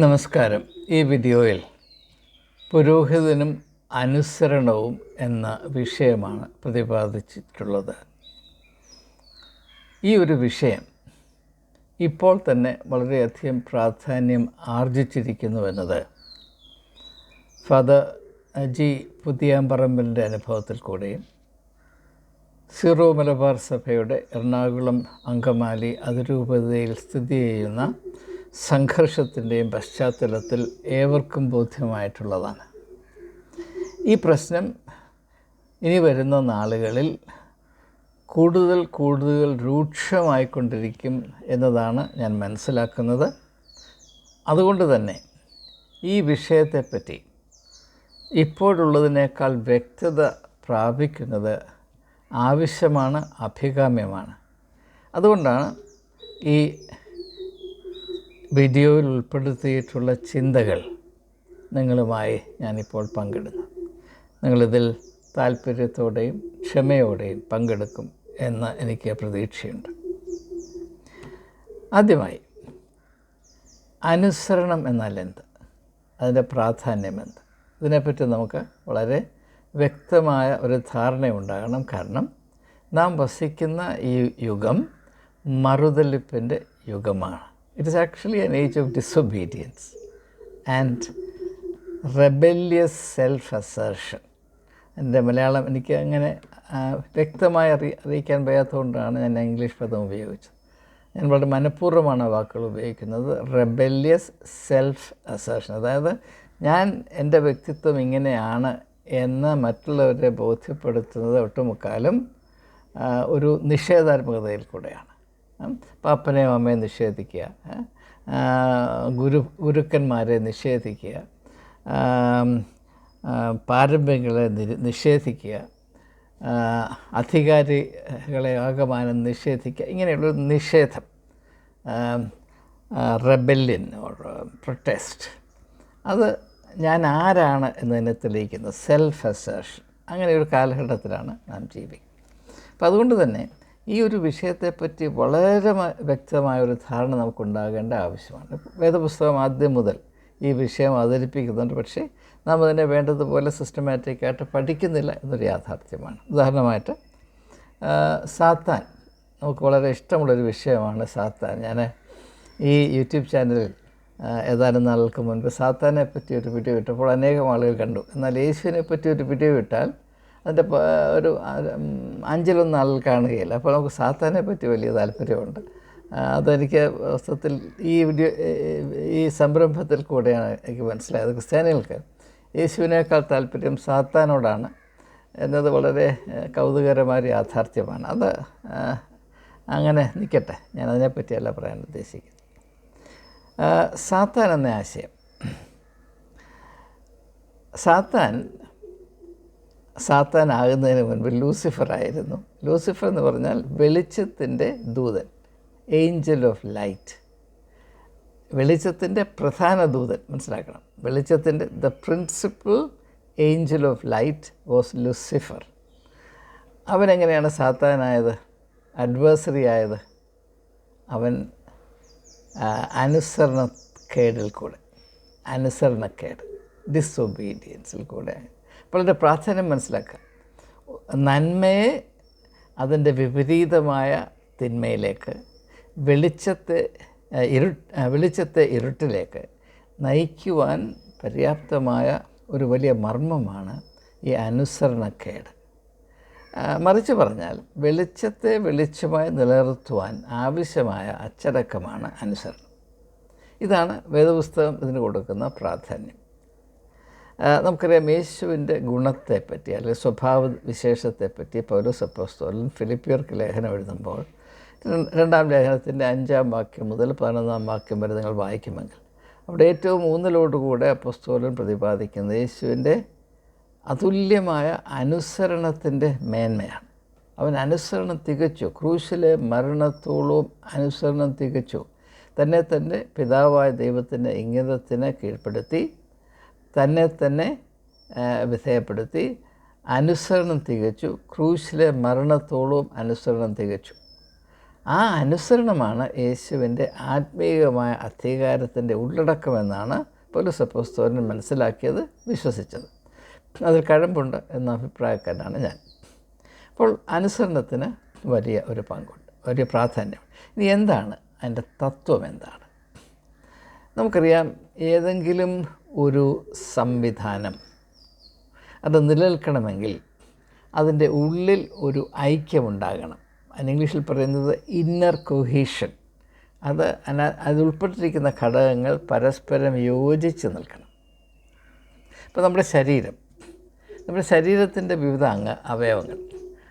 നമസ്കാരം. ഈ വീഡിയോയിൽ പുരോഹിതനും അനുസരണവും എന്ന വിഷയമാണ് പ്രതിപാദിച്ചിട്ടുള്ളത്. ഈ ഒരു വിഷയം ഇപ്പോൾ തന്നെ വളരെയധികം പ്രാധാന്യം ആർജിച്ചിരിക്കുന്നുവെന്നത് ഫാദർ അജി പുതിയാമ്പറമ്പലിന്റെ അനുഭവത്തിൽ കൂടെയും സീറോ മലബാർ സഭയുടെ എറണാകുളം അങ്കമാലി അതിരൂപതയിൽ സ്ഥിതി ചെയ്യുന്ന സംഘർഷത്തിന്റെയും പശ്ചാത്തലത്തിൽ ഏവർക്കും ബോധ്യമായിട്ടുള്ളതാണ്. ഈ പ്രശ്നം ഇനി വരുന്ന നാളുകളിൽ കൂടുതൽ കൂടുതൽ രൂക്ഷമായിക്കൊണ്ടിരിക്കും എന്നതാണ് ഞാൻ മനസ്സിലാക്കുന്നത്. അതുകൊണ്ട് തന്നെ ഈ വിഷയത്തെപ്പറ്റി ഇപ്പോഴുള്ളതിനേക്കാൾ വ്യക്തത പ്രാപിക്കുന്നത് ആവശ്യമാണ് അഭികാമ്യമാണ്. അതുകൊണ്ടാണ് ഈ വീഡിയോയിൽ ഉൾപ്പെടുത്തിയിട്ടുള്ള ചിന്തകൾ നിങ്ങളുമായി ഞാനിപ്പോൾ പങ്കിടുന്നു. നിങ്ങളിതിൽ താല്പര്യത്തോടെയും ക്ഷമയോടെയും പങ്കെടുക്കും എന്ന് എനിക്ക് പ്രതീക്ഷയുണ്ട്. ആദ്യമായി അനുസരണം എന്നാൽ എന്ത്? അതിന്റെ പ്രാധാന്യം എന്ത്? ഇതിനെപ്പറ്റി നമുക്ക് വളരെ വ്യക്തമായ ഒരു ധാരണയുണ്ടാകണം കാരണം നാം വസിക്കുന്ന ഈ യുഗം മറുതലിപ്പിന്റെ യുഗമാണ്. It is actually an age of disobedience and rebellious self assertion എന്റെ മലയാളം എനിക്ക് അങ്ങനെ വ്യക്തമായി അറി അറിയിക്കാൻ വയ്യാത്തതുകൊണ്ടാണ് ഞാൻ ഇംഗ്ലീഷ് പദം ഉപയോഗിച്ചത്. ഞാൻ വളരെ മനഃപൂർവമാണ് വാക്കുകൾ ഉപയോഗിക്കുന്നത്. റെബല്യസ് സെൽഫ് അസേർഷൻ അതായത് ഞാൻ എന്റെ വ്യക്തിത്വം ഇങ്ങനെയാണ് എന്ന് മറ്റുള്ളവരെ ബോധ്യപ്പെടുത്തുന്നത് ഒട്ടുമുക്കാലും ഒരു നിഷേധാത്മകതയിൽ കൂടെയാണ്. പാപ്പനെയും അമ്മയെ നിഷേധിക്കുക. ഗുരു ഗുരുക്കന്മാരെ നിഷേധിക്കുക. പാരമ്പര്യങ്ങളെ നിഷേധിക്കുക. അധികാരികളെ ആകമാനം നിഷേധിക്കുക. ഇങ്ങനെയുള്ള നിഷേധം. Rebellion or protest. അത് ഞാൻ ആരാണ് എന്നതിനെ തെളിയിക്കുന്നത് സെൽഫ് അസേഷൻ അങ്ങനെ ഒരു കാലഘട്ടത്തിലാണ് നാം ജീവിക്കുന്നത്. അപ്പം അതുകൊണ്ട് തന്നെ ഈ ഒരു വിഷയത്തെപ്പറ്റി വളരെ വ്യക്തമായൊരു ധാരണ നമുക്കുണ്ടാകേണ്ട ആവശ്യമാണ്. വേദപുസ്തകം ആദ്യം മുതൽ ഈ വിഷയം അവതരിപ്പിക്കുന്നുണ്ട്. പക്ഷേ നാം അതിനെ വേണ്ടതുപോലെ സിസ്റ്റമാറ്റിക്കായിട്ട് പഠിക്കുന്നില്ല എന്നൊരു യാഥാർത്ഥ്യമാണ്. ഉദാഹരണമായിട്ട് സാത്താൻ. നമുക്ക് വളരെ ഇഷ്ടമുള്ളൊരു വിഷയമാണ് സാത്താൻ. ഞാൻ ഈ യൂട്യൂബ് ചാനലിൽ ഏതാനും നാളുകൾക്ക് മുൻപ് സാത്താനെ പറ്റി ഒരു വീഡിയോ ഇട്ടപ്പോൾ അനേകം ആളുകൾ കണ്ടു. എന്നാൽ യേശുവിനെ പറ്റി ഒരു വീഡിയോ ഇട്ടാൽ അതിന്റെ ഒരു അഞ്ചിലൊന്നും ആളുകൾ കാണുകയില്ല. അപ്പോൾ നമുക്ക് സാത്താനെ പറ്റി വലിയ താല്പര്യമുണ്ട്. അതെനിക്ക് വസ്തുത്തിൽ ഈ വീഡിയോ ഈ സംരംഭത്തിൽ കൂടെയാണ് എനിക്ക് മനസ്സിലായത്. ക്രിസ്ത്യാനികൾക്ക് യേശുവിനേക്കാൾ താല്പര്യം സാത്താനോടാണ് എന്നത് വളരെ കൗതുകരമായ യാഥാർത്ഥ്യമാണ്. അത് അങ്ങനെ നിൽക്കട്ടെ. ഞാൻ അതിനെപ്പറ്റിയല്ല പറയാൻ ഉദ്ദേശിക്കുന്നത്. സാത്താൻ എന്ന ആശയം. സാത്താൻ സാത്താൻ ആകുന്നതിന് മുൻപ് ലൂസിഫർ ആയിരുന്നു. ലൂസിഫർ എന്ന് പറഞ്ഞാൽ വെളിച്ചത്തിന്റെ ദൂതൻ ഏഞ്ചൽ ഓഫ് ലൈറ്റ്. വെളിച്ചത്തിന്റെ പ്രധാന ദൂതൻ മനസ്സിലാക്കണം. വെളിച്ചത്തിന്റെ the principal angel of light was Lucifer. അവനെങ്ങനെയാണ് സാത്താനായത്? അഡ്വേഴ്സറി ആയത്? അവൻ അനുസരണക്കേടിൽ കൂടെ അനുസരണക്കേട് ഡിസൊബീഡിയൻസിൽ കൂടെ അതിന്റെ പ്രാധാന്യം മനസ്സിലാക്കുക. നന്മയെ അതിന്റെ വിപരീതമായ തിന്മയിലേക്ക് വെളിച്ചത്തെ ഇരു വെളിച്ചത്തെ ഇരുട്ടിലേക്ക് നയിക്കുവാൻ പര്യാപ്തമായ ഒരു വലിയ മർമ്മമാണ് ഈ അനുസരണക്കേട്. മറിച്ച് പറഞ്ഞാൽ വെളിച്ചത്തെ വെളിച്ചമായി നിലനിർത്തുവാൻ ആവശ്യമായ അച്ചടക്കമാണ് അനുസരണം. ഇതാണ് വേദപുസ്തകം ഇതിന് കൊടുക്കുന്ന പ്രാധാന്യം. നമുക്കറിയാം യേശുവിന്റെ ഗുണത്തെപ്പറ്റി അല്ലെങ്കിൽ സ്വഭാവ വിശേഷത്തെപ്പറ്റി പൗലോസ് അപ്പോസ്തോലൻ ഫിലിപ്പിയർക്ക് ലേഖനം എഴുതുമ്പോൾ രണ്ടാം ലേഖനത്തിന്റെ അഞ്ചാം വാക്യം മുതൽ പതിനൊന്നാം വാക്യം വരെ നിങ്ങൾ വായിക്കുമെങ്കിൽ അവിടെ ഏറ്റവും ഊന്നലോടുകൂടെ അപ്പോസ്തോലൻ പ്രതിപാദിക്കുന്നത് യേശുവിന്റെ അതുല്യമായ അനുസരണത്തിന്റെ മേന്മയാണ്. അവൻ അനുസരണം തികച്ചു ക്രൂശിലെ മരണത്തോളവും അനുസരണം തികച്ചു. തന്നെ തന്നെ പിതാവായ ദൈവത്തിന്റെ ഇംഗിതത്തിന് കീഴ്പ്പെടുത്തി തന്നെ തന്നെ വിധേയപ്പെടുത്തി. അനുസരണം തികച്ചു. ക്രൂശിലെ മരണത്തോളവും അനുസരണം തികച്ചു. ആ അനുസരണമാണ് യേശുവിന്റെ ആത്മീയമായ അധികാരത്തിന്റെ ഉള്ളടക്കമെന്നാണ് പൊലുസപ്പോസ്തോരൻ മനസ്സിലാക്കിയത് വിശ്വസിച്ചത്. അതിൽ കഴമ്പുണ്ട് എന്ന അഭിപ്രായക്കാരനാണ് ഞാൻ. അപ്പോൾ അനുസരണത്തിന് വലിയ ഒരു പങ്കുണ്ട് വലിയ പ്രാധാന്യം ഇനി എന്താണ്? അതിന്റെ തത്വം എന്താണ്? നമുക്കറിയാം ഏതെങ്കിലും ഒരു സംവിധാനം. അത് നിലനിൽക്കണമെങ്കിൽ അതിന്റെ ഉള്ളിൽ ഒരു ഐക്യമുണ്ടാകണം. ഇംഗ്ലീഷിൽ പറയുന്നത് ഇന്നർ കൊഹീഷൻ അത് അന- അത് ഉൾപ്പെട്ടിരിക്കുന്ന ഘടകങ്ങൾ പരസ്പരം യോജിച്ച് നിൽക്കണം. ഇപ്പോൾ നമ്മുടെ ശരീരം. നമ്മുടെ ശരീരത്തിന്റെ വിവിധ അംഗ അവയവങ്ങൾ.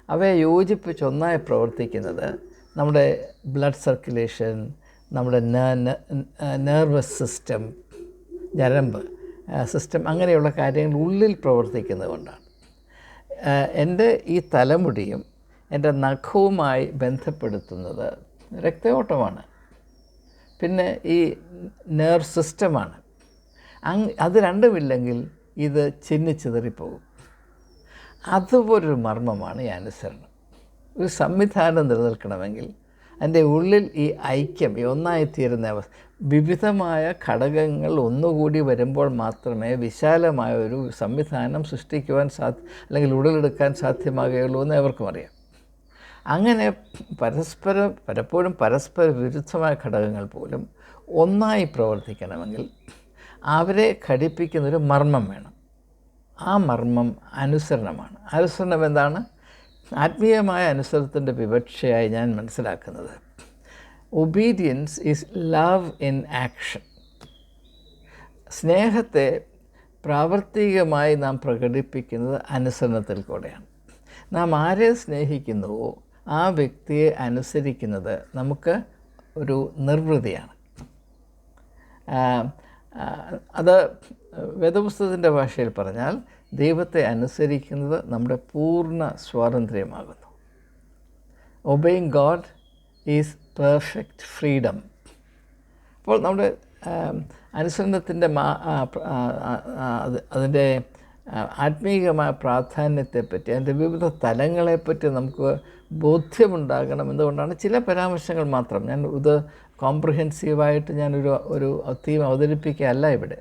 അവയെ യോജിപ്പിച്ച് ഒന്നായി പ്രവർത്തിക്കുന്നത് നമ്മുടെ ബ്ലഡ് സർക്കുലേഷൻ നമ്മുടെ നെർവസ് സിസ്റ്റം ഞരമ്പ് സിസ്റ്റം അങ്ങനെയുള്ള കാര്യങ്ങൾ ഉള്ളിൽ പ്രവർത്തിക്കുന്നത് കൊണ്ടാണ്. എന്റെ ഈ തലമുടിയും എന്റെ നഖവുമായി ബന്ധപ്പെടുത്തുന്നത് രക്തയോട്ടമാണ്. പിന്നെ ഈ നെർവ് സിസ്റ്റമാണ് അങ് അത് രണ്ടുമില്ലെങ്കിൽ ഇത് ചിന്നിച്ചിതറിപ്പോകും അതുപോലൊരു മർമ്മമാണ് ഈ അനുസരണം. ഒരു സംവിധാനം നിലനിൽക്കണമെങ്കിൽ അതിന്റെ ഉള്ളിൽ ഈ ഐക്യം ഈ ഒന്നായിത്തീരുന്ന അവസ്ഥ വിവിധമായ ഘടകങ്ങൾ ഒന്നുകൂടി വരുമ്പോൾ മാത്രമേ വിശാലമായ ഒരു സംവിധാനം സൃഷ്ടിക്കുവാൻ സാധ്യ അല്ലെങ്കിൽ ഉടലെടുക്കാൻ സാധ്യമാകുകയുള്ളൂ എന്ന് എവർക്കും അറിയാം. അങ്ങനെ പരസ്പരം പലപ്പോഴും പരസ്പര വിരുദ്ധമായ ഘടകങ്ങൾ പോലും ഒന്നായി പ്രവർത്തിക്കണമെങ്കിൽ അവരെ ഘടിപ്പിക്കുന്നൊരു മർമ്മം വേണം. ആ മർമ്മം അനുസരണമാണ്. അനുസരണം എന്താണ്? ആത്മീയമായ അനുസരണത്തിന്റെ വിവക്ഷയായി ഞാൻ മനസ്സിലാക്കുന്നത്. Obedience is love in action സ്നേഹത്തെ പ്രാവർത്തികമായി നാം പ്രകടിപ്പിക്കുന്നത് അനുസരണത്തിൽ കൂടെയാണ്. നാം ആരെ സ്നേഹിക്കുന്നുവോ ആ വ്യക്തിയെ അനുസരിക്കുന്നത് നമുക്ക് ഒരു നിർവൃതിയാണ്. അത് വേദപുസ്തകത്തിന്റെ ഭാഷയിൽ പറഞ്ഞാൽ ദൈവത്തെ അനുസരിക്കുന്നത് നമ്മുടെ പൂർണ സ്വാതന്ത്ര്യമാകുന്നു. Obeying God is perfect freedom അപ്പോൾ നമ്മുടെ അനുസരണത്തിന്റെ മാ അതിന്റെ ആത്മീയമായ പ്രാധാന്യത്തെപ്പറ്റി അതിന്റെ വിവിധ തലങ്ങളെപ്പറ്റി നമുക്ക് ബോധ്യമുണ്ടാകണം. എന്തുകൊണ്ടാണ്? ചില പരാമർശങ്ങൾ മാത്രം. ഞാൻ ഇത് കോംപ്രിഹെൻസീവായിട്ട് ഞാനൊരു ഒരു തീം അവതരിപ്പിക്കുകയല്ല ഇവിടെ.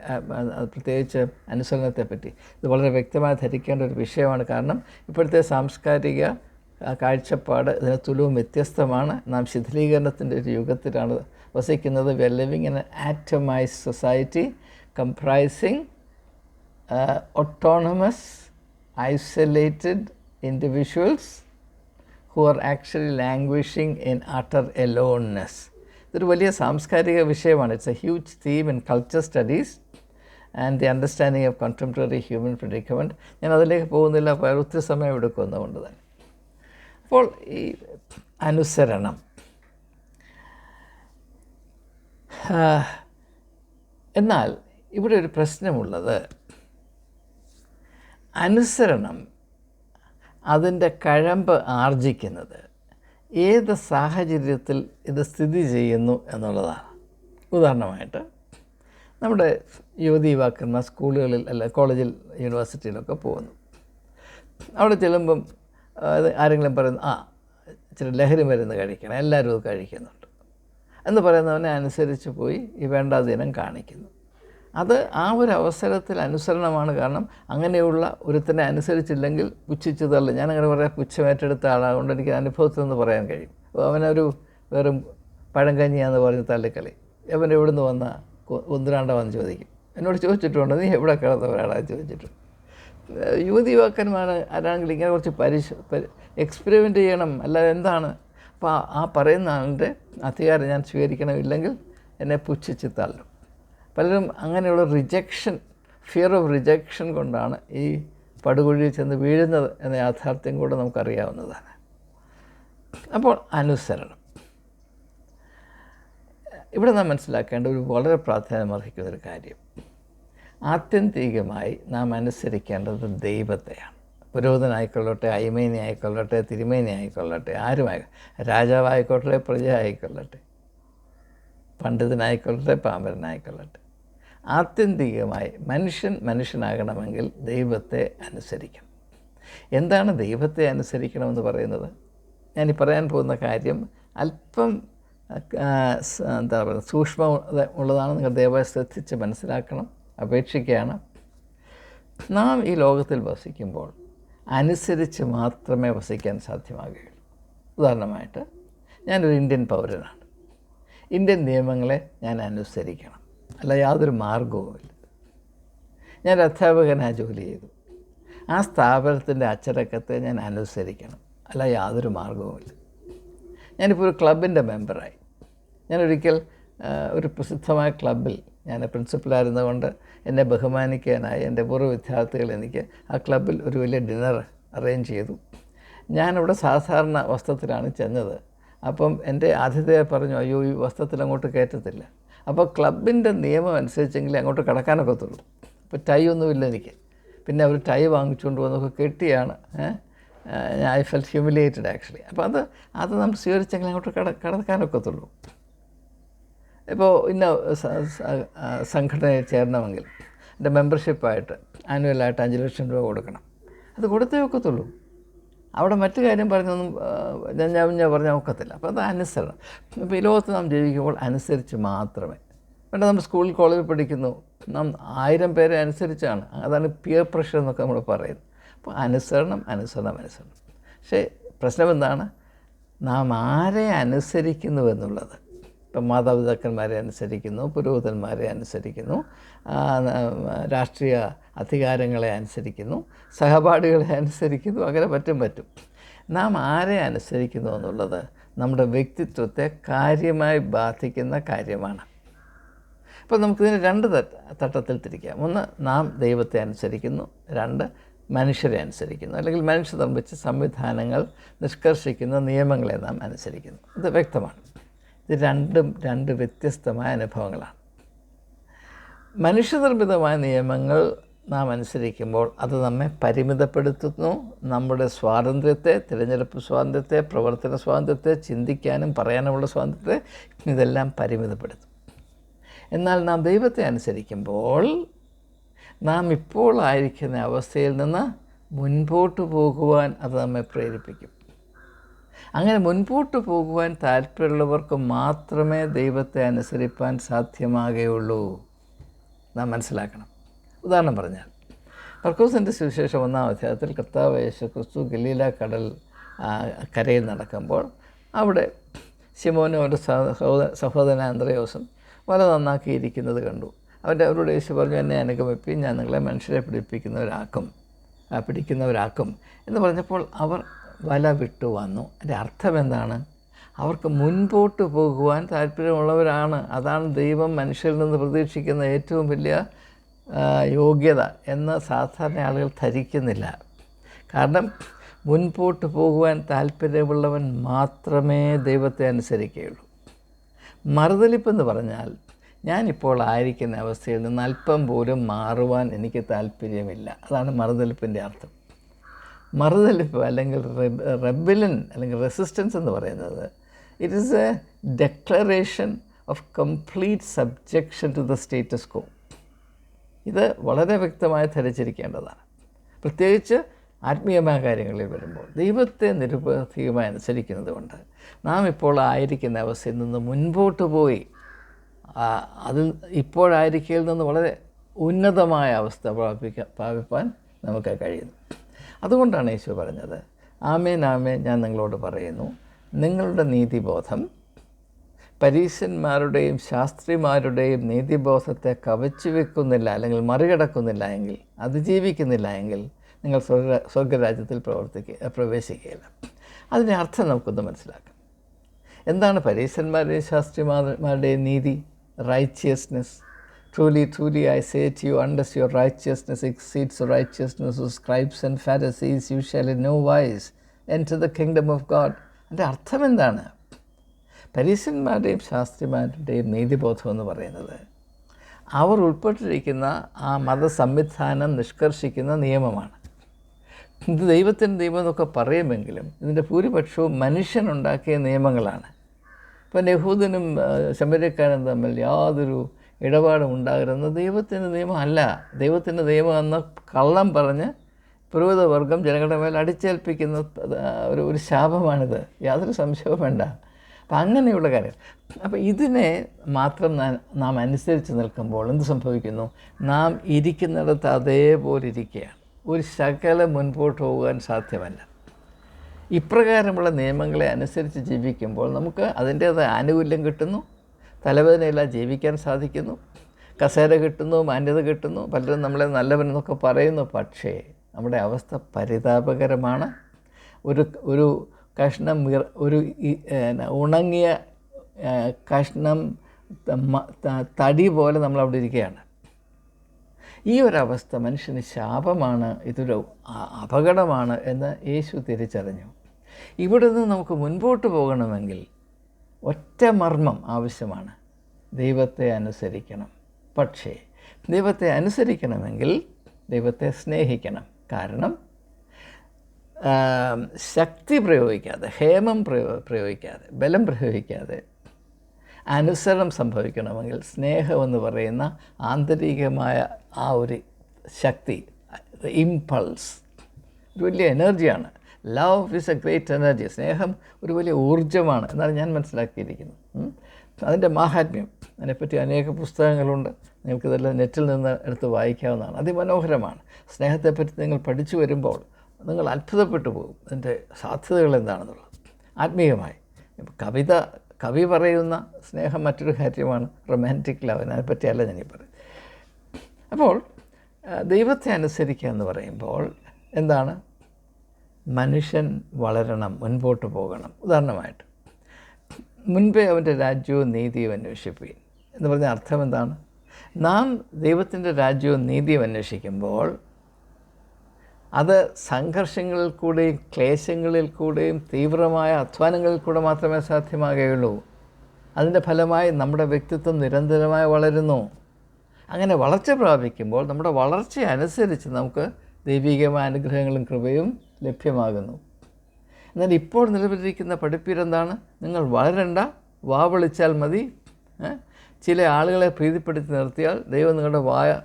പ്രത്യേകിച്ച് അനുസരണത്തെപ്പറ്റി. ഇത് വളരെ വ്യക്തമായി ധരിക്കേണ്ട ഒരു വിഷയമാണ്. കാരണം ഇപ്പോഴത്തെ സാംസ്കാരിക കാഴ്ചപ്പാട് ഇതിന് തുലവും വ്യത്യസ്തമാണ്. നാം ശിഥിലീകരണത്തിന്റെ ഒരു യുഗത്തിലാണ് വസിക്കുന്നത്. We are living in atomise society comprising autonomous isolated individuals who are actually languishing in utter aloneness. ഇതൊരു വലിയ സാംസ്കാരിക വിഷയമാണ്. It's a huge theme in culture studies and the understanding of contemporary human predicament ഞാൻ അതിലേക്ക് പോകുന്നില്ല ഒത്തിരി സമയം എടുക്കുന്നതുകൊണ്ട് തന്നെ. അപ്പോൾ ഈ അനുസരണം. എന്നാൽ ഇവിടെ ഒരു പ്രശ്നമുള്ളത്. അനുസരണം അതിന്റെ കഴമ്പ് ആർജിക്കുന്നത്. ഏത് സാഹചര്യത്തിൽ ഇത് സ്ഥിതി ചെയ്യുന്നു എന്നുള്ളതാണ്. ഉദാഹരണമായിട്ട് നമ്മുടെ യുവതി യുവാക്കന്മാർ സ്കൂളുകളിൽ അല്ല കോളേജിൽ യൂണിവേഴ്സിറ്റിയിലൊക്കെ പോകുന്നു. അവിടെ ചെല്ലുമ്പം ആരെങ്കിലും പറയുന്നു ആ ഇച്ചിരി ലഹരി മരുന്ന് കഴിക്കണം എല്ലാവരും അത് കഴിക്കുന്നുണ്ട്. എന്ന് പറയുന്നവനെ അനുസരിച്ച് പോയി ഈ വേണ്ടാതീനം കാണിക്കുന്നു. അത് ആ ഒരു അവസരത്തിൽ അനുസരണമാണ് കാരണം അങ്ങനെയുള്ള ഒരുത്തനെ അനുസരിച്ചില്ലെങ്കിൽ പുച്ഛിച്ചു തള്ളു. ഞാനങ്ങനെ കുറേ പുച്ഛമേറ്റെടുത്ത ആളാകൊണ്ട് എനിക്ക് അനുഭവത്തിൽ നിന്ന് പറയാൻ കഴിയും. അവനൊരു വെറും പഴങ്കഞ്ഞിയാന്ന് പറഞ്ഞ് തള്ളിക്കളി അവൻ എവിടെ നിന്ന് വന്ന ഒന്നിരാണ്ടവന്ന് ചോദിക്കും. എന്നോട് ചോദിച്ചിട്ടുണ്ട് നീ എവിടെ കിടന്നവരാടാ ചോദിച്ചിട്ടുണ്ട്. യുവതി യുവാക്കന്മാർ ആരാണെങ്കിൽ ഇങ്ങനെ കുറച്ച് പരിശ എക്സ്പെരിമെന്റ് ചെയ്യണം. അല്ലാതെ എന്താണ്? അപ്പോൾ ആ പറയുന്ന ആളുടെ അധികാരം ഞാൻ സ്വീകരിക്കണമില്ലെങ്കിൽ എന്നെ പുച്ഛിച്ച് തള്ളും. പലരും അങ്ങനെയുള്ള റിജക്ഷൻ ഫിയർ ഓഫ് റിജക്ഷൻ കൊണ്ടാണ് ഈ പടുകുഴിയിൽ ചെന്ന് വീഴുന്നത് എന്ന യാഥാർത്ഥ്യം കൂടെ നമുക്കറിയാവുന്നതാണ്. അപ്പോൾ അനുസരണം. ഇവിടെ നാം മനസ്സിലാക്കേണ്ട ഒരു വളരെ പ്രാധാന്യം അർഹിക്കുന്ന ഒരു കാര്യം. ആത്യന്തികമായി നാം അനുസരിക്കേണ്ടത് ദൈവത്തെയാണ്. പുരോഹിതനായിക്കൊള്ളട്ടെ അയ്മേനി ആയിക്കൊള്ളട്ടെ തിരുമേനി ആയിക്കൊള്ളട്ടെ ആരുമായി രാജാവായിക്കൊള്ളട്ടെ പ്രജ ആയിക്കൊള്ളട്ടെ പണ്ഡിതനായിക്കൊള്ളട്ടെ പാമ്പരനായിക്കൊള്ളട്ടെ. ആത്യന്തികമായി മനുഷ്യൻ മനുഷ്യനാകണമെങ്കിൽ ദൈവത്തെ അനുസരിക്കണം. എന്താണ് ദൈവത്തെ അനുസരിക്കണമെന്ന് പറയുന്നത്? ഞാൻ പറയാൻ പോകുന്ന കാര്യം അല്പം എന്താ പറയുക സൂക്ഷ്മ ഉള്ളതാണ്. നിങ്ങൾ ദയവായി ശ്രദ്ധിച്ച് മനസ്സിലാക്കണം അപേക്ഷിക്കുകയാണ്. നാം ഈ ലോകത്തിൽ വസിക്കുമ്പോൾ അനുസരിച്ച് മാത്രമേ വസിക്കാൻ സാധ്യമാകുകയുള്ളൂ. ഉദാഹരണമായിട്ട് ഞാനൊരു ഇന്ത്യൻ പൗരനാണ്. ഇന്ത്യൻ നിയമങ്ങളെ ഞാൻ അനുസരിക്കണം. അല്ല യാതൊരു മാർഗവുമില്ല ഞാൻ അധ്യാപകനായി ജോലി ചെയ്തു. ആ സ്ഥാപനത്തിന്റെ അച്ചടക്കത്തെ ഞാൻ അനുസരിക്കണം. അല്ല യാതൊരു മാർഗവുമില്ല ഞാനിപ്പോൾ ഒരു ക്ലബിന്റെ മെമ്പറായി. ഞാനൊരിക്കൽ ഒരു പ്രസിദ്ധമായ ക്ലബിൽ ഞാൻ പ്രിൻസിപ്പലായിരുന്നതുകൊണ്ട് എന്നെ ബഹുമാനിക്കാനായി എന്റെ പൂർവ വിദ്യാർത്ഥികൾ എനിക്ക് ആ ക്ലബിൽ ഒരു വലിയ ഡിന്നർ അറേഞ്ച് ചെയ്തു. ഞാനവിടെ സാധാരണ വസ്ത്രത്തിലാണ് ചെന്നത്. അപ്പം എന്റെ ആതിഥേയർ പറഞ്ഞു അയ്യോ ഈ വസ്ത്രത്തിൽ അങ്ങോട്ട് കയറ്റത്തില്ല. അപ്പോൾ ക്ലബിന്റെ നിയമം അനുസരിച്ചെങ്കിലേ അങ്ങോട്ട് കടക്കാനൊക്കത്തുള്ളൂ. അപ്പോൾ ടൈ ഒന്നുമില്ല എനിക്ക്. പിന്നെ അവർ ടൈ വാങ്ങിച്ചുകൊണ്ട് വന്നൊക്കെ കെട്ടിയാണ്. ഐ ഫെൽ ഹ്യൂമിലിയേറ്റഡ് ആക്ച്വലി അപ്പോൾ അത് അത് നമ്മൾ സ്വീകരിച്ചെങ്കിൽ അങ്ങോട്ട് കട കടക്കാനൊക്കത്തുള്ളൂ. ഇപ്പോൾ ഇന്ന സംഘടനയിൽ ചേരണമെങ്കിൽ എന്റെ മെമ്പർഷിപ്പായിട്ട് ആനുവലായിട്ട് അഞ്ച് ലക്ഷം രൂപ കൊടുക്കണം. അത് കൊടുത്തേ ഒക്കത്തുള്ളൂ. അവിടെ മറ്റു കാര്യം പറഞ്ഞൊന്നും ഞാൻ ഞാൻ പറഞ്ഞാൽ ഒക്കത്തില്ല. അപ്പോൾ അത് അനുസരണം. അപ്പോൾ ഈ ലോകത്ത് നാം ജീവിക്കുമ്പോൾ അനുസരിച്ച് മാത്രമേ. വേണ്ട നമ്മൾ സ്കൂളിൽ കോളേജിൽ പഠിക്കുന്നു. നാം ആയിരം പേരെ അനുസരിച്ചാണ്. അതാണ് പിയർ പ്രഷർ എന്നൊക്കെ നമ്മൾ പറയുന്നത്. അപ്പോൾ അനുസരണം അനുസരണം അനുസരണം. പക്ഷേ പ്രശ്നം എന്താണ്? നാം ആരെ അനുസരിക്കുന്നു എന്നുള്ളത്. ഇപ്പം മാതാപിതാക്കന്മാരെ അനുസരിക്കുന്നു പുരോഹിതന്മാരെ അനുസരിക്കുന്നു രാഷ്ട്രീയ അധികാരങ്ങളെ അനുസരിക്കുന്നു സഹപാഠികളെ അനുസരിക്കുന്നു അങ്ങനെ പറ്റും പറ്റും. നാം ആരെ അനുസരിക്കുന്നു എന്നുള്ളത് നമ്മുടെ വ്യക്തിത്വത്തെ കാര്യമായി ബാധിക്കുന്ന കാര്യമാണ്. അപ്പോൾ നമുക്കിതിനെ രണ്ട് തട്ട തട്ടത്തിൽ തിരിക്കാം. ഒന്ന് നാം ദൈവത്തെ അനുസരിക്കുന്നു. രണ്ട് മനുഷ്യരെ അനുസരിക്കുന്നു. അല്ലെങ്കിൽ മനുഷ്യ നിർമ്മിച്ച സംവിധാനങ്ങൾ നിഷ്കർഷിക്കുന്ന നിയമങ്ങളെ നാം അനുസരിക്കുന്നു. ഇത് വ്യക്തമാണ്. ഇത് രണ്ടും രണ്ട് വ്യത്യസ്തമായ അനുഭവങ്ങളാണ്. മനുഷ്യനിർമ്മിതമായ നിയമങ്ങൾ നാം അനുസരിക്കുമ്പോൾ അത് നമ്മെ പരിമിതപ്പെടുത്തുന്നു. നമ്മുടെ സ്വാതന്ത്ര്യത്തെ തിരഞ്ഞെടുപ്പ് സ്വാതന്ത്ര്യത്തെ പ്രവർത്തന സ്വാതന്ത്ര്യത്തെ ചിന്തിക്കാനും പറയാനുമുള്ള സ്വാതന്ത്ര്യത്തെ ഇതെല്ലാം പരിമിതപ്പെടുത്തും. എന്നാൽ നാം ദൈവത്തെ അനുസരിക്കുമ്പോൾ നാം ഇപ്പോൾ ആയിരിക്കുന്ന അവസ്ഥയിൽ നിന്ന് മുൻപോട്ട് പോകുവാൻ അത് നമ്മെ പ്രേരിപ്പിക്കും. അങ്ങനെ മുൻപോട്ട് പോകുവാൻ താല്പര്യമുള്ളവർക്ക് മാത്രമേ ദൈവത്തെ അനുസരിപ്പാൻ സാധ്യമാകുകയുള്ളൂ നാം മനസ്സിലാക്കണം. ഉദാഹരണം പറഞ്ഞാൽ മർക്കോസിന്റെ സുവിശേഷം ഒന്നാം അധ്യായത്തിൽ കർത്താവ് യേശു ക്രിസ്തു ഗലീല കടൽ കരയിൽ നടക്കുമ്പോൾ അവിടെ ശിമോനും അവന്റെ സഹോദര സഹോദരൻ അന്ത്രയോസും വല നന്നാക്കിയിരിക്കുന്നത് കണ്ടു. അവന്റെ അവരോട് യേശു പറഞ്ഞു എന്നെ അനുഗമിപ്പി ഞാൻ നിങ്ങളെ മനുഷ്യരെ പിടിപ്പിക്കുന്നവരാക്കും പിടിക്കുന്നവരാക്കും. എന്ന് പറഞ്ഞപ്പോൾ അവർ വല വിട്ടു വന്നു. അതിന്റെ അർത്ഥം എന്താണ് അവർക്ക് മുൻപോട്ട് പോകുവാൻ താല്പര്യമുള്ളവരാണ്. അതാണ് ദൈവം മനുഷ്യരിൽ നിന്ന് പ്രതീക്ഷിക്കുന്ന ഏറ്റവും വലിയ യോഗ്യത എന്ന് സാധാരണ ആളുകൾ ധരിക്കുന്നില്ല. കാരണം മുൻപോട്ട് പോകുവാൻ താല്പര്യമുള്ളവൻ മാത്രമേ ദൈവത്തെ അനുസരിക്കുകയുള്ളൂ. മറുതലിപ്പെന്ന് പറഞ്ഞാൽ ഞാനിപ്പോൾ ആയിരിക്കുന്ന അവസ്ഥയിൽ നിന്ന് അല്പം പോലും മാറുവാൻ എനിക്ക് താല്പര്യമില്ല. അതാണ് മറുതലിപ്പിന്റെ അർത്ഥം. മറുതലിപ്പ് അല്ലെങ്കിൽ റെബിലൻ അല്ലെങ്കിൽ റെസിസ്റ്റൻസ് എന്ന് പറയുന്നത് it is a declaration of complete subjection to the status quo ഇത് വളരെ വ്യക്തമായി ധരിച്ചിരിക്കേണ്ടതാണ്. പ്രത്യേകിച്ച് ആത്മീയമായ കാര്യങ്ങളിൽ വരുമ്പോൾ ദൈവത്തെ നിരുപാധികമായി അനുസരിക്കുന്നത് കൊണ്ട് നാം ഇപ്പോൾ ആയിരിക്കുന്ന അവസ്ഥയിൽ നിന്ന് മുൻപോട്ട് പോയി. അത് അതിൽ ഇപ്പോഴായിരിക്കയിൽ നിന്ന് വളരെ ഉന്നതമായ അവസ്ഥ പ്രാപിക്കാൻ പ്രാപിപ്പാൻ നമുക്ക് കഴിയുന്നു. അതുകൊണ്ടാണ് യേശു പറഞ്ഞത് ആമേൻ ആമേൻ ഞാൻ നിങ്ങളോട് പറയുന്നു നിങ്ങളുടെ നീതിബോധം പരീശന്മാരുടെയും ശാസ്ത്രിമാരുടെയും നീതിബോധത്തെ കവച്ചു വെക്കുന്നില്ല അല്ലെങ്കിൽ മറികടക്കുന്നില്ല എങ്കിൽ അതിജീവിക്കുന്നില്ല എങ്കിൽ നിങ്ങൾ സ്വർഗ സ്വർഗരാജ്യത്തിൽ പ്രവർത്തിക്കുക പ്രവേശിക്കുകയില്ല. അതിന്റെ അർത്ഥം നമുക്കൊന്ന് മനസ്സിലാക്കാം. എന്താണ് പരീശന്മാരുടെയും ശാസ്ത്രിമാരുടെയും നീതി? Righteousness truly I say to you unless your righteousness exceeds righteousness scribes and Pharisees you shall in no wise enter the kingdom of God എന്റെ അർത്ഥം എന്താണ്? പരീശന്മാരുടെയും ശാസ്ത്രിമാരുടെയും നീതിബോധം എന്ന് പറയുന്നത് അവർ ഉൾപ്പെട്ടിരിക്കുന്ന ആ മതസംവിധാനം നിഷ്കർഷിക്കുന്ന നിയമമാണ്. ഇത് ദൈവത്തിന്റെ നിയമം എന്നൊക്കെ പറയുമെങ്കിലും ഇതിന്റെ ഭൂരിപക്ഷവും മനുഷ്യനുണ്ടാക്കിയ നിയമങ്ങളാണ്. ഇപ്പം യഹൂദനും ശമരക്കാരനും തമ്മിൽ യാതൊരു ഇടപാടും ഉണ്ടാകരുന്ന ദൈവത്തിന്റെ നിയമം അല്ല. ദൈവത്തിന്റെ നിയമം എന്ന കള്ളം പറഞ്ഞ് പുരോഹിതവർഗം ജനങ്ങളുടെ മേൽ അടിച്ചേൽപ്പിക്കുന്ന ഒരു ഒരു ശാപമാണിത്. യാതൊരു സംശയവും വേണ്ട. അപ്പം അങ്ങനെയുള്ള കാര്യം അപ്പോൾ ഇതിനെ മാത്രം നാം അനുസരിച്ച് നിൽക്കുമ്പോൾ എന്ത് സംഭവിക്കുന്നു? നാം ഇരിക്കുന്നിടത്ത് അതേപോലെ ഇരിക്കുകയാണ്. ഒരു ശകലം മുൻപോട്ട് പോകാൻ സാധ്യമല്ല. ഇപ്രകാരമുള്ള നിയമങ്ങളെ അനുസരിച്ച് ജീവിക്കുമ്പോൾ നമുക്ക് അതിന്റേതായ ആനുകൂല്യം കിട്ടുന്നു. തലവേദനയില്ല ജീവിക്കാൻ സാധിക്കുന്നു. കസേര കിട്ടുന്നു മാന്യത കിട്ടുന്നു. പലരും നമ്മളെ നല്ലവനെന്നൊക്കെ പറയുന്നു. പക്ഷേ നമ്മുടെ അവസ്ഥ പരിതാപകരമാണ്. ഒരു ഒരു കഷ്ണം ഒരു ഉണങ്ങിയ കഷ്ണം തടി പോലെ നമ്മൾ അവിടെ ഇരിക്കുകയാണ്. ഈ ഒരവസ്ഥ മനുഷ്യന് ശാപമാണ് ഇതൊരു അപകടമാണ് എന്ന് യേശു തിരിച്ചറിഞ്ഞു. ഇവിടെ നിന്ന് നമുക്ക് മുൻപോട്ട് പോകണമെങ്കിൽ ഒറ്റ മർമ്മം ആവശ്യമാണ്. ദൈവത്തെ അനുസരിക്കണം. പക്ഷേ ദൈവത്തെ അനുസരിക്കണമെങ്കിൽ ദൈവത്തെ സ്നേഹിക്കണം. കാരണം ശക്തി പ്രയോഗിക്കാതെ ഹേമം പ്രയോ പ്രയോഗിക്കാതെ ബലം പ്രയോഗിക്കാതെ അനുസരണം സംഭവിക്കണമെങ്കിൽ സ്നേഹമെന്ന് പറയുന്ന ആന്തരികമായ ആ ഒരു ശക്തി ഇമ്പൾസ് ഒരു വലിയ എനർജിയാണ് love is a great energy സ്നേഹം ഒരു വലിയ ഊർജമാണ് എന്നാണ് ഞാൻ മനസ്സിലാക്കിയിരിക്കുന്നത്. അതിന്റെ മാഹാത്മ്യം. അതിനെപ്പറ്റി അനേക പുസ്തകങ്ങളുണ്ട്. നിങ്ങൾക്കിതെല്ലാം നെറ്റിൽ നിന്ന് എടുത്ത് വായിക്കാവുന്നതാണ്. അതിമനോഹരമാണ്. സ്നേഹത്തെപ്പറ്റി നിങ്ങൾ പഠിച്ചു വരുമ്പോൾ നിങ്ങൾ അത്ഭുതപ്പെട്ടു പോകും. അതിന്റെ സാധ്യതകൾ എന്താണെന്നുള്ളത്. ആത്മീയമായി. കവിത കവി പറയുന്ന സ്നേഹം മറ്റൊരു കാര്യമാണ്. റൊമാന്റിക് ലവ് അതിനെപ്പറ്റിയല്ല ഞാൻ പറയും അപ്പോൾ ദൈവത്തെ അനുസരിക്കുക എന്ന് പറയുമ്പോൾ എന്താണ്? മനുഷ്യൻ വളരണം മുൻപോട്ട് പോകണം. ഉദാഹരണമായിട്ട് മുൻപേ അവന്റെ രാജ്യവും നീതിയും അന്വേഷിപ്പീൻ. എന്ന് പറഞ്ഞ അർത്ഥം എന്താണ്? നാം ദൈവത്തിന്റെ രാജ്യവും നീതിയും അന്വേഷിക്കുമ്പോൾ അത് സംഘർഷങ്ങളിൽ കൂടെയും ക്ലേശങ്ങളിൽ കൂടെയും തീവ്രമായ അധ്വാനങ്ങളിൽ കൂടെ മാത്രമേ സാധ്യമാകുകയുള്ളൂ. അതിന്റെ ഫലമായി നമ്മുടെ വ്യക്തിത്വം നിരന്തരമായി വളരുന്നു. അങ്ങനെ വളർച്ച പ്രാപിക്കുമ്പോൾ നമ്മുടെ വളർച്ച അനുസരിച്ച് നമുക്ക് ദൈവികമായ അനുഗ്രഹങ്ങളും കൃപയും ലഭ്യമാകുന്നു. എന്നാൽ ഇപ്പോൾ നിലവിലിരിക്കുന്ന പഠിപ്പീരെന്താണ്? നിങ്ങൾ വളരണ്ട വാ വിളിച്ചാൽ മതി ചില ആളുകളെ പ്രീതിപ്പെടുത്തി നിർത്തിയാൽ ദൈവം നിങ്ങളുടെ വായ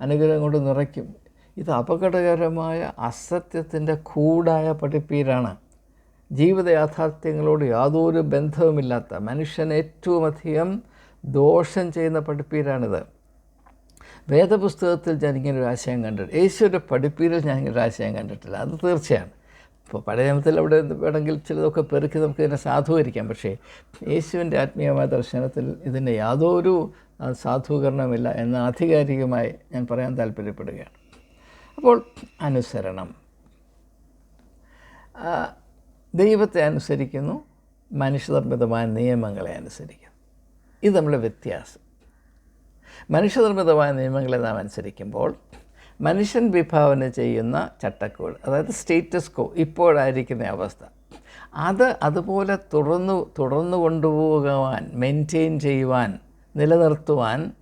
അനുഗ്രഹം കൊണ്ട് നിറയ്ക്കും. ഇത് അപകടകരമായ അസത്യത്തിന്റെ കൂടായ പഠിപ്പീരാണ്. ജീവിത യാഥാർത്ഥ്യങ്ങളോട് യാതൊരു ബന്ധവുമില്ലാത്ത മനുഷ്യൻ ഏറ്റവും ദോഷം ചെയ്യുന്ന പഠിപ്പീരാണിത്. വേദപുസ്തകത്തിൽ ഞാൻ ഇങ്ങനെ ഒരു ആശയം കണ്ടിട്ടില്ല യേശുവിന്റെ പഠിപ്പീരിൽ ഞാൻ ഇങ്ങനെ ഒരു ആശയം കണ്ടിട്ടില്ല. അത് തീർച്ചയാണ്. ഇപ്പോൾ പഴയ നിയമത്തിൽ അവിടെ വേണമെങ്കിൽ ചിലതൊക്കെ പെറുക്കി നമുക്ക് ഇതിനെ സാധൂകരിക്കാം. പക്ഷേ യേശുവിന്റെ ആത്മീയമായ ദർശനത്തിൽ ഇതിന്റെ യാതൊരു സാധൂകരണമില്ല എന്ന് ആധികാരികമായി ഞാൻ പറയാൻ താല്പര്യപ്പെടുകയാണ്. അപ്പോൾ അനുസരണം. ദൈവത്തെ അനുസരിക്കുന്നു മനുഷ്യനിർമ്മിതമായ നിയമങ്ങളെ അനുസരിക്കുന്നു. ഇത് നമ്മുടെ വ്യത്യാസം. മനുഷ്യനിർമ്മിതമായ നിയമങ്ങളെ നാം അനുസരിക്കുമ്പോൾ മനുഷ്യൻ വിഭാവന ചെയ്യുന്ന ചട്ടക്കൂട് അതായത് സ്റ്റേറ്റസ് കോ ഇപ്പോഴായിരിക്കുന്ന അവസ്ഥ. അത് അതുപോലെ തുടർന്നു തുടർന്നു കൊണ്ടുപോകുവാൻ മെയിന്റെയിൻ ചെയ്യുവാൻ നിലനിർത്തുവാൻ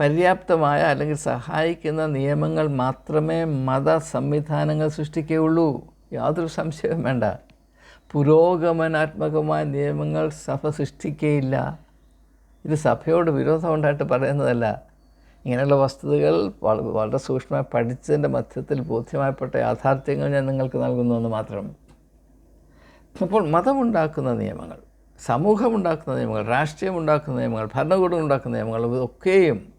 പര്യാപ്തമായ അല്ലെങ്കിൽ സഹായിക്കുന്ന നിയമങ്ങൾ മാത്രമേ മത സംവിധാനങ്ങൾ സൃഷ്ടിക്കുകയുള്ളൂ. യാതൊരു സംശയവും വേണ്ട. പുരോഗമനാത്മകമായ നിയമങ്ങൾ സഭ സൃഷ്ടിക്കുകയില്ല. ഇത് സഭയോട് വിരോധമുണ്ടായിട്ട് പറയുന്നതല്ല. ഇങ്ങനെയുള്ള വസ്തുതകൾ വളരെ സൂക്ഷ്മമായി പഠിച്ചതിന്റെ മധ്യത്തിൽ ബോധ്യമായപ്പെട്ട യാഥാർത്ഥ്യങ്ങൾ ഞാൻ നിങ്ങൾക്ക് നൽകുന്നു എന്ന് മാത്രം. അപ്പോൾ മതമുണ്ടാക്കുന്ന നിയമങ്ങൾ സമൂഹമുണ്ടാക്കുന്ന നിയമങ്ങൾ രാഷ്ട്രീയമുണ്ടാക്കുന്ന നിയമങ്ങൾ ഭരണകൂടം ഉണ്ടാക്കുന്ന നിയമങ്ങൾ ഇതൊക്കെയും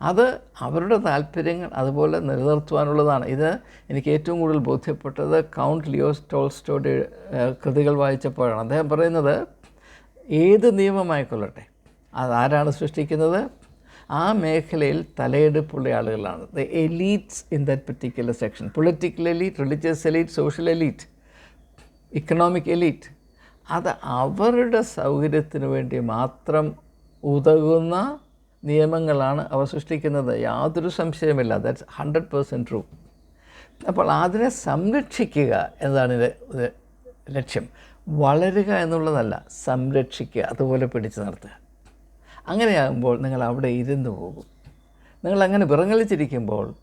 അത് അവരുടെ താല്പര്യങ്ങൾ അതുപോലെ നിലനിർത്തുവാനുള്ളതാണ്. ഇത് എനിക്ക് ഏറ്റവും കൂടുതൽ ബോധ്യപ്പെട്ടത് കൗണ്ട് ലിയോസ് ടോൾസ്റ്റോയുടെ കൃതികൾ വായിച്ചപ്പോഴാണ്. അദ്ദേഹം പറയുന്നത് ഏത് നിയമമായിക്കൊള്ളട്ടെ? അതാരാണ് സൃഷ്ടിക്കുന്നത്? ആ മേഖലയിൽ തലയെടുപ്പുള്ള ആളുകളാണ്. The elites in that particular section political elite religious elite social elite economic elite അത് അവരുടെ സൗകര്യത്തിന് വേണ്ടി മാത്രം ഉതകുന്ന നിയമങ്ങളാണ് അവർ സൃഷ്ടിക്കുന്നത്. യാതൊരു സംശയമില്ല ദാറ്റ്സ് ഹൺഡ്രഡ് പേഴ്സന്റ് ട്രൂ അപ്പോൾ അതിനെ സംരക്ഷിക്കുക എന്നതാണ് ലക്ഷ്യം. വളരുക എന്നുള്ളതല്ല സംരക്ഷിക്കുക അതുപോലെ പിടിച്ചു നിർത്തുക. അങ്ങനെയാകുമ്പോൾ നിങ്ങൾ അവിടെ ഇരുന്നു പോകും. നിങ്ങൾ അങ്ങനെ വിറങ്ങലിച്ചിരിക്കുമ്പോൾ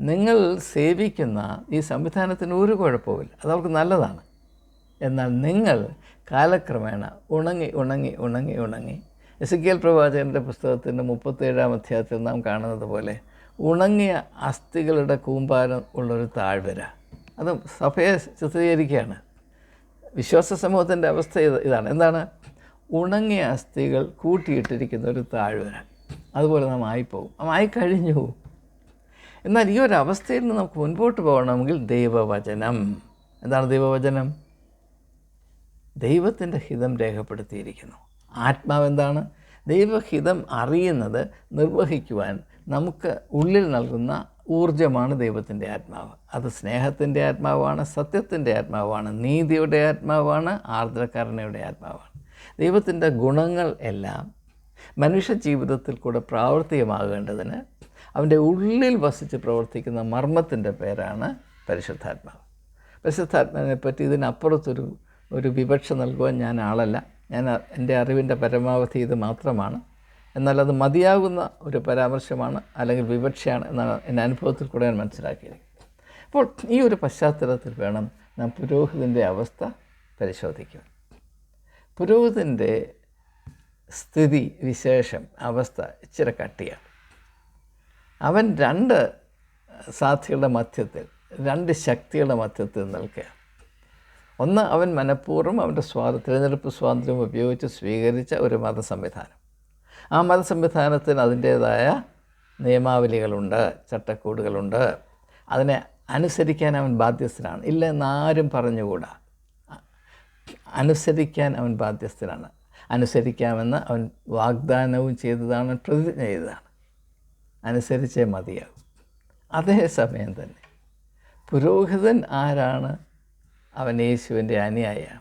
നിങ്ങൾ സേവിക്കുന്ന ഈ സംവിധാനത്തിന് ഒരു കുഴപ്പമില്ല അത് അവർക്ക് നല്ലതാണ്. എന്നാൽ നിങ്ങൾ കാലക്രമേണ ഉണങ്ങി ഉണങ്ങി ഉണങ്ങി ഉണങ്ങി. എസ് പ്രവാചകന്റെ പുസ്തകത്തിന്റെ മുപ്പത്തേഴാം അധ്യായത്തിൽ നാം കാണുന്നത് പോലെ ഉണങ്ങിയ അസ്ഥികളുടെ കൂമ്പാരം ഉള്ളൊരു താഴ്വര. അത് സഭയെ ചിത്രീകരിക്കുകയാണ്. വിശ്വാസ സമൂഹത്തിന്റെ അവസ്ഥ ഇതാണ്. എന്താണ്? ഉണങ്ങിയ അസ്ഥികൾ കൂട്ടിയിട്ടിരിക്കുന്ന ഒരു താഴ്വര. അതുപോലെ നാം ആയിപ്പോകും നാം ആയിക്കഴിഞ്ഞു. എന്നാൽ ഈ ഒരു അവസ്ഥയിൽ നിന്ന് നമുക്ക് മുൻപോട്ട് പോകണമെങ്കിൽ ദൈവവചനം. എന്താണ് ദൈവവചനം? ദൈവത്തിന്റെ ഹിതം രേഖപ്പെടുത്തിയിരിക്കുന്നു. ആത്മാവ് എന്താണ്? ദൈവഹിതം അറിയുന്നത് നിർവഹിക്കുവാൻ നമുക്ക് ഉള്ളിൽ നൽകുന്ന ഊർജമാണ് ദൈവത്തിന്റെ ആത്മാവ്. അത് സ്നേഹത്തിന്റെ ആത്മാവാണ് സത്യത്തിന്റെ ആത്മാവാണ് നീതിയുടെ ആത്മാവാണ് ആർദ്രകരുണയുടെ ആത്മാവാണ്. ദൈവത്തിന്റെ ഗുണങ്ങൾ എല്ലാം മനുഷ്യ ജീവിതത്തിൽ കൂടെ പ്രാവർത്തികമാകേണ്ടതിന് അവന്റെ ഉള്ളിൽ വസിച്ച് പ്രവർത്തിക്കുന്ന മർമ്മത്തിന്റെ പേരാണ് പരിശുദ്ധാത്മാവ്. പരിശുദ്ധാത്മാവിനെ പറ്റി ഇതിനപ്പുറത്തൊരു ഒരു വിവക്ഷ നൽകുവാൻ ഞാൻ ആളല്ല. ഞാൻ എന്റെ അറിവിന്റെ പരമാവധി ഇത് മാത്രമാണ്. എന്നാൽ അത് മതിയാകുന്ന ഒരു പരാമർശമാണ് അല്ലെങ്കിൽ വിവക്ഷയാണ് എന്നാണ് എന്റെ അനുഭവത്തിൽ കൂടെ ഞാൻ മനസ്സിലാക്കിയിരിക്കുന്നത്. അപ്പോൾ ഈ ഒരു പശ്ചാത്തലത്തിൽ വേണം നാം പുരോഹിതന്റെ അവസ്ഥ പരിശോധിക്കാൻ. പുരോഹിതന്റെ സ്ഥിതി വിശേഷം അവസ്ഥ ഇച്ചിരി കട്ടിയാണ്. അവൻ രണ്ട് സാധ്യതയുടെ മധ്യത്തിൽ രണ്ട് ശക്തികളുടെ മധ്യത്തിൽ നിൽക്കുക ഒന്ന് അവൻ മനഃപൂർവം അവന്റെ സ്വാ തിരഞ്ഞെടുപ്പ് സ്വാതന്ത്ര്യം ഉപയോഗിച്ച് സ്വീകരിച്ച ഒരു മത സംവിധാനം. ആ മത സംവിധാനത്തിന് അതിന്റേതായ നിയമാവലികളുണ്ട് ചട്ടക്കൂടുകളുണ്ട്. അതിനെ അനുസരിക്കാൻ അവൻ ബാധ്യസ്ഥനാണ്. ഇല്ല എന്നാരും പറഞ്ഞുകൂടാ. അനുസരിക്കാൻ അവൻ ബാധ്യസ്ഥനാണ്. അനുസരിക്കാമെന്ന് അവൻ വാഗ്ദാനവും ചെയ്തതാണ് പ്രതിജ്ഞ ചെയ്തതാണ്. അനുസരിച്ചേ മതിയാകും. അതേസമയം തന്നെ പുരോഹിതൻ ആരാണ്? അവൻ യേശുവിന്റെ അനുയായിയാണ്.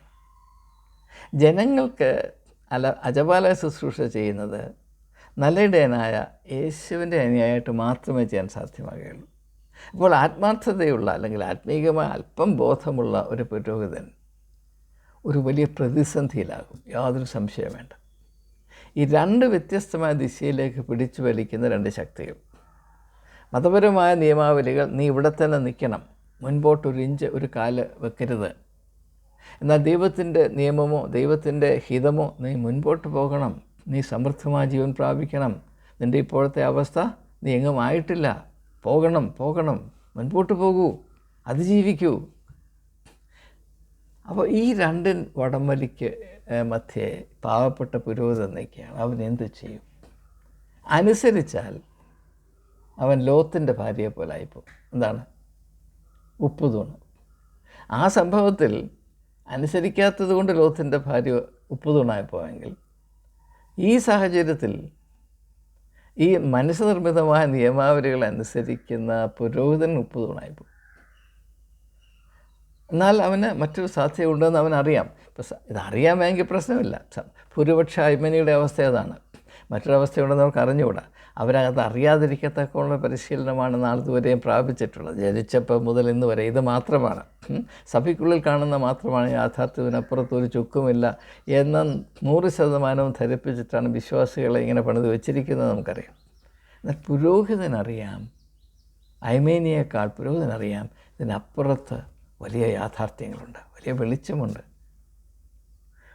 ജനങ്ങൾക്ക് അല അജപാല ശുശ്രൂഷ ചെയ്യുന്നത് നല്ലയിടയനായ യേശുവിന്റെ അനിയായിട്ട് മാത്രമേ ചെയ്യാൻ സാധ്യമാകുകയുള്ളൂ. അപ്പോൾ ആത്മാർത്ഥതയുള്ള അല്ലെങ്കിൽ ആത്മീകമായ അല്പം ബോധമുള്ള ഒരു പുരോഹിതൻ ഒരു വലിയ പ്രതിസന്ധിയിലാകും. യാതൊരു സംശയം വേണ്ട. ഈ രണ്ട് വ്യത്യസ്തമായ ദിശയിലേക്ക് പിടിച്ചു വലിക്കുന്ന രണ്ട് ശക്തികൾ. മതപരമായ നിയമാവലികൾ നീ ഇവിടെ തന്നെ നിൽക്കണം മുൻപോട്ടൊരു ഇഞ്ച് ഒരു കാൽ വെക്കരുത് എന്നാൽ ദൈവത്തിന്റെ നിയമമോ ദൈവത്തിന്റെ ഹിതമോ നീ മുൻപോട്ട് പോകണം. നീ സമൃദ്ധമായ ജീവൻ പ്രാപിക്കണം. നിന്റെ ഇപ്പോഴത്തെ അവസ്ഥ നീ എങ്ങും ആയിട്ടില്ല. പോകണം പോകണം. മുൻപോട്ട് പോകൂ. അതിജീവിക്കൂ. അപ്പോൾ ഈ രണ്ട് വടംവലിക്ക് മധ്യേ പാവപ്പെട്ട പുരോഹിതൻ നിൽക്കുകയാണ്. അവൻ എന്ത് ചെയ്യും? അനുസരിച്ചാൽ അവൻ ലോത്തിന്റെ ഭാര്യയെ പോലെ ആയിപ്പോവും എന്താണ്? ഉപ്പുതൂണ്. ആ സംഭവത്തിൽ അനുസരിക്കാത്തത് കൊണ്ട് ലോത്തിന്റെ ഭാര്യ ഉപ്പ് തൂണായിപ്പോയെങ്കിൽ ഈ സാഹചര്യത്തിൽ ഈ മനുഷ്യനിർമ്മിതമായ നിയമാവലികൾ അനുസരിക്കുന്ന പുരോഹിതൻ ഉപ്പുതൂണായിപ്പോയി. എന്നാൽ അവന് മറ്റൊരു സാധ്യത ഉണ്ടെന്ന് അവൻ അറിയാം ഇപ്പം ഇതറിയാമെങ്കിൽ പ്രശ്നമില്ല. ഭൂരിപക്ഷ അയ്മനിയുടെ അവസ്ഥ അതാണ്. മറ്റൊരവസ്ഥയുണ്ടെന്ന് അവർക്ക് അറിഞ്ഞുകൂടാ. അവരത് അറിയാതിരിക്കത്തക്കുള്ള പരിശീലനമാണ് നാളിതുവരെയും പ്രാപിച്ചിട്ടുള്ളത്. ജനിച്ചപ്പോൾ മുതൽ ഇന്ന് വരെ ഇത് മാത്രമാണ്. സഭയ്ക്കുള്ളിൽ കാണുന്ന മാത്രമാണ് യാഥാർത്ഥ്യത്തിനപ്പുറത്ത് ഒരു ചുക്കുമില്ല എന്ന് നൂറ് ശതമാനവും ധരിപ്പിച്ചിട്ടാണ് വിശ്വാസികളെ ഇങ്ങനെ പണിത് വെച്ചിരിക്കുന്നത് നമുക്കറിയാം. എന്നാൽ പുരോഹിതനറിയാം. ഐമേനിയേക്കാൾ പുരോഹിതനറിയാം ഇതിനപ്പുറത്ത് വലിയ യാഥാർത്ഥ്യങ്ങളുണ്ട് വലിയ വെളിച്ചമുണ്ട്.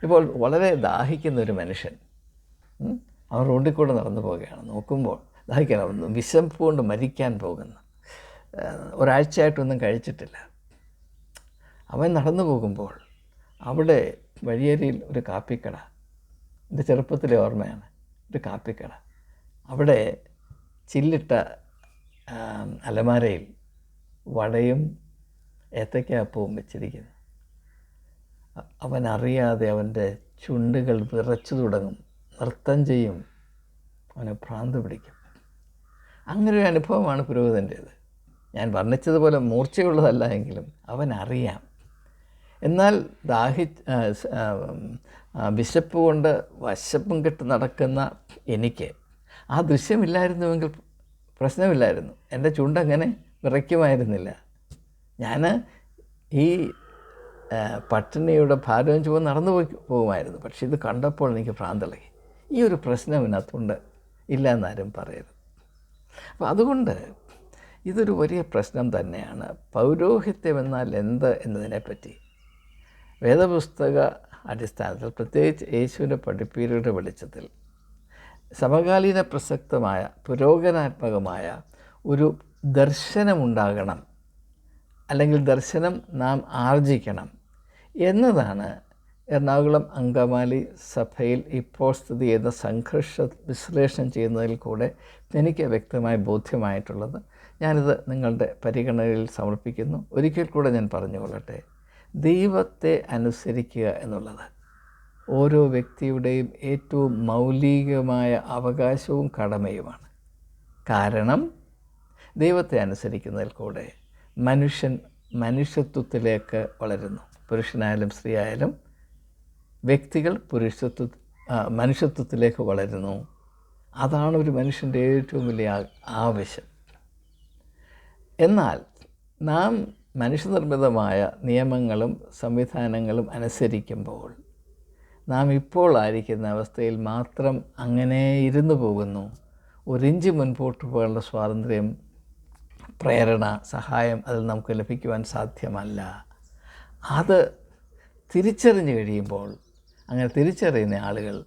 ഇപ്പോൾ വളരെ ദാഹിക്കുന്ന ഒരു മനുഷ്യൻ അവൻ റോഡിൽ കൂടെ നടന്നു പോവുകയാണ്. നോക്കുമ്പോൾ ദാഹിക്കാൻ വിശപ്പ് കൊണ്ട് മരിക്കാൻ പോകുന്നു ഒരാഴ്ചയായിട്ടൊന്നും കഴിച്ചിട്ടില്ല. അവൻ നടന്നു പോകുമ്പോൾ അവിടെ വഴിയരിയിൽ ഒരു കാപ്പിക്കട എന്റെ ചെറുപ്പത്തിലെ ഓർമ്മയാണ് ഒരു കാപ്പിക്കട. അവിടെ ചില്ലിട്ട അലമാരയിൽ വടയും ഏത്തയ്ക്കാപ്പവും വെച്ചിരിക്കുന്നു. അവൻ അറിയാതെ അവന്റെ ചുണ്ടുകൾ വിറച്ചു തുടങ്ങും. നൃത്തം ചെയ്യും അവനെ ഭ്രാന്ത് പിടിക്കും. അങ്ങനെ ഒരു അനുഭവമാണ് പുരോഹിതന്റേത്. ഞാൻ വർണിച്ചതുപോലെ മൂർച്ചയുള്ളതല്ല എങ്കിലും അവൻ അറിയാം എന്നാൽ ദാഹി വിശപ്പ് കൊണ്ട് വശപ്പും കെട്ട് നടക്കുന്ന എനിക്ക് ആ ദൃശ്യമില്ലായിരുന്നുവെങ്കിൽ പ്രശ്നമില്ലായിരുന്നു. എന്റെ ചുണ്ടങ്ങനെ വിറയ്ക്കുമായിരുന്നില്ല. ഞാൻ ഈ പട്ടിണിയുടെ ഭാരവും ചുവ നടന്നു പോകുമായിരുന്നു. പക്ഷേ ഇത് കണ്ടപ്പോൾ എനിക്ക് ഭ്രാന്തളകി. ഈ ഒരു പ്രശ്നം ഇതിനകത്തുണ്ട്. ഇല്ല എന്നാരും പറയരുത്. അപ്പം അതുകൊണ്ട് ഇതൊരു വലിയ പ്രശ്നം തന്നെയാണ്. പൗരോഹിത്യം എന്നാൽ എന്ത് എന്നതിനെപ്പറ്റി? വേദപുസ്തക അടിസ്ഥാനത്തിൽ പ്രത്യേകിച്ച് യേശുവിന്റെ പഠിപ്പീരുടെ വെളിച്ചത്തിൽ സമകാലീന പ്രസക്തമായ പുരോഗനാത്മകമായ ഒരു ദർശനമുണ്ടാകണം. അല്ലെങ്കിൽ ദർശനം നാം ആർജിക്കണം എന്നതാണ് എറണാകുളം അങ്കമാലി സഭയിൽ ഇപ്പോൾ സ്ഥിതി ചെയ്ത സംഘർഷ വിശ്ലേഷണം ചെയ്യുന്നതിൽ കൂടെ എനിക്ക് വ്യക്തമായി ബോധ്യമായിട്ടുള്ളത്. ഞാനിത് നിങ്ങളുടെ പരിഗണനയിൽ സമർപ്പിക്കുന്നു. ഒരിക്കൽ കൂടെ ഞാൻ പറഞ്ഞുകൊള്ളട്ടെ. ദൈവത്തെ അനുസരിക്കുക എന്നുള്ളത് ഓരോ വ്യക്തിയുടെയും ഏറ്റവും മൗലികമായ അവകാശവും കടമയുമാണ്. കാരണം ദൈവത്തെ അനുസരിക്കുന്നതിൽ കൂടെ മനുഷ്യൻ മനുഷ്യത്വത്തിലേക്ക് വളരുന്നു. പുരുഷനായാലും സ്ത്രീ ആയാലും വ്യക്തികൾ പുരുഷത്വ മനുഷ്യത്വത്തിലേക്ക് വളരുന്നു. അതാണ് ഒരു മനുഷ്യന്റെ ഏറ്റവും വലിയ ആവശ്യം. എന്നാൽ നാം മനുഷ്യനിർമ്മിതമായ നിയമങ്ങളും സംവിധാനങ്ങളും അനുസരിക്കുമ്പോൾ നാം ഇപ്പോൾ ആയിരിക്കുന്ന അവസ്ഥയിൽ മാത്രം അങ്ങനെ ഇരുന്നു പോകുന്നു. ഒരിഞ്ച് മുൻപോട്ട് പോകാനുള്ള സ്വാതന്ത്ര്യം പ്രേരണ സഹായം അതിൽ നമുക്ക് ലഭിക്കുവാൻ സാധ്യമല്ല. അത് തിരിച്ചറിഞ്ഞു കഴിയുമ്പോൾ അങ്ങനെ തിരിച്ചറിയുന്ന ആളുകൾ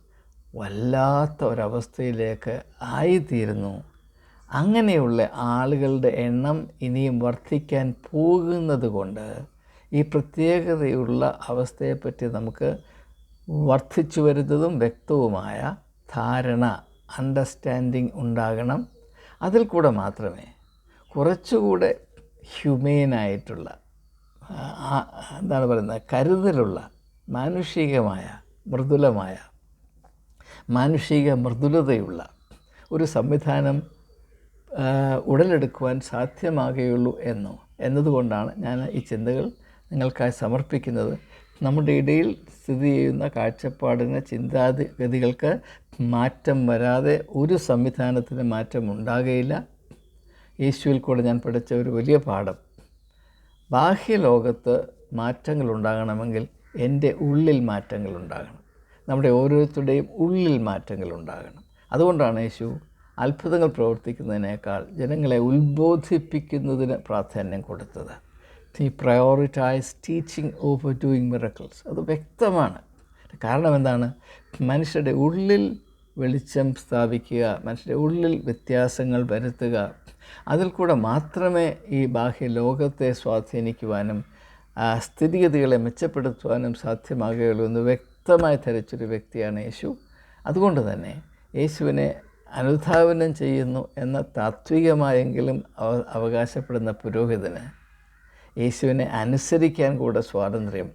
വല്ലാത്ത ഒരവസ്ഥയിലേക്ക് ആയിത്തീരുന്നു. അങ്ങനെയുള്ള ആളുകളുടെ എണ്ണം ഇനിയും വർദ്ധിക്കാൻ പോകുന്നത് കൊണ്ട് ഈ പ്രത്യേകതയുള്ള അവസ്ഥയെപ്പറ്റി നമുക്ക് വർദ്ധിച്ചു വരുന്നതും വ്യക്തവുമായ ധാരണ അണ്ടർസ്റ്റാൻഡിങ് ഉണ്ടാകണം. അതിൽ കൂടെ മാത്രമേ കുറച്ചുകൂടെ ഹ്യൂമെയിനായിട്ടുള്ള എന്താണ് പറയുന്നത് കരുതലുള്ള മാനുഷികമായ മൃദുലമായ മാനുഷിക മൃദുലതയുള്ള ഒരു സംവിധാനം ഉടലെടുക്കുവാൻ സാധ്യമാകുകയുള്ളൂ എന്നോ എന്നതുകൊണ്ടാണ് ഞാൻ ഈ ചിന്തകൾ നിങ്ങൾക്കായി സമർപ്പിക്കുന്നത്. നമ്മുടെ ഇടയിൽ സ്ഥിതി ചെയ്യുന്ന കാഴ്ചപ്പാടിന് ചിന്താഗതികൾക്ക് മാറ്റം വരാതെ ഒരു സംവിധാനത്തിന് മാറ്റം ഉണ്ടാകുകയില്ല യേശുവിൽ കൂടെ ഞാൻ പഠിച്ച ഒരു വലിയ പാഠം. ബാഹ്യലോകത്ത് മാറ്റങ്ങൾ ഉണ്ടാകണമെങ്കിൽ എന്റെ ഉള്ളിൽ മാറ്റങ്ങൾ ഉണ്ടാകണം നമ്മുടെ ഓരോരുത്തരുടെയും ഉള്ളിൽ മാറ്റങ്ങൾ ഉണ്ടാകണം അതുകൊണ്ടാണ് യേശു അത്ഭുതങ്ങൾ പ്രവർത്തിക്കുന്നതിനേക്കാൾ ജനങ്ങളെ ഉത്ബോധിപ്പിക്കുന്നതിന് പ്രാധാന്യം കൊടുത്തത്. ഈ prioritise teaching over doing miracles അത് വ്യക്തമാണ്. കാരണം എന്താണ്? മനുഷ്യരുടെ ഉള്ളിൽ വെളിച്ചം സ്ഥാപിക്കുക മനുഷ്യരുടെ ഉള്ളിൽ വ്യത്യാസങ്ങൾ വരുത്തുക അതിൽ കൂടെ മാത്രമേ ഈ ബാഹ്യ ലോകത്തെ സ്വാധീനിക്കുവാനും സ്ഥിതിഗതികളെ മെച്ചപ്പെടുത്തുവാനും സാധ്യമാകുകയുള്ളൂ എന്ന് വ്യക്തമായി ധരിച്ചൊരു വ്യക്തിയാണ് യേശു. അതുകൊണ്ട് തന്നെ യേശുവിനെ അനുധാവനം ചെയ്യുന്നു എന്ന താത്വികമായെങ്കിലും അവ അവകാശപ്പെടുന്ന പുരോഹിതന് യേശുവിനെ അനുസരിക്കാൻ കൂടെ സ്വാതന്ത്ര്യം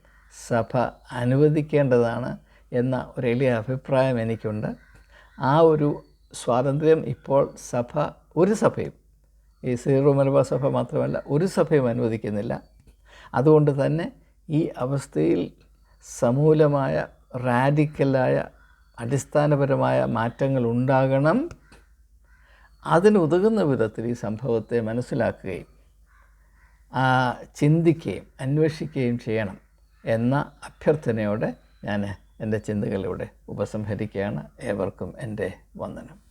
സഭ അനുവദിക്കേണ്ടതാണ് എന്ന ഒരു എളിയ അഭിപ്രായം എനിക്കുണ്ട്. ആ ഒരു സ്വാതന്ത്ര്യം ഇപ്പോൾ സഭ ഒരു സഭയും ഈ സീറോ മലബാർ സഭ മാത്രമല്ല ഒരു സഭയും അനുവദിക്കുന്നില്ല. അതുകൊണ്ട് തന്നെ ഈ അവസ്ഥയിൽ സമൂലമായ റാഡിക്കലായ അടിസ്ഥാനപരമായ മാറ്റങ്ങൾ ഉണ്ടാകണം. അതിനുതകുന്ന വിധത്തിൽ ഈ സംഭവത്തെ മനസ്സിലാക്കുകയും ചിന്തിക്കുകയും അന്വേഷിക്കുകയും ചെയ്യണം എന്ന അഭ്യർത്ഥനയോടെ ഞാൻ എന്റെ ചിന്തകളിലൂടെ ഉപസംഹരിക്കുകയാണ്. ഏവർക്കും എന്റെ വന്ദനം.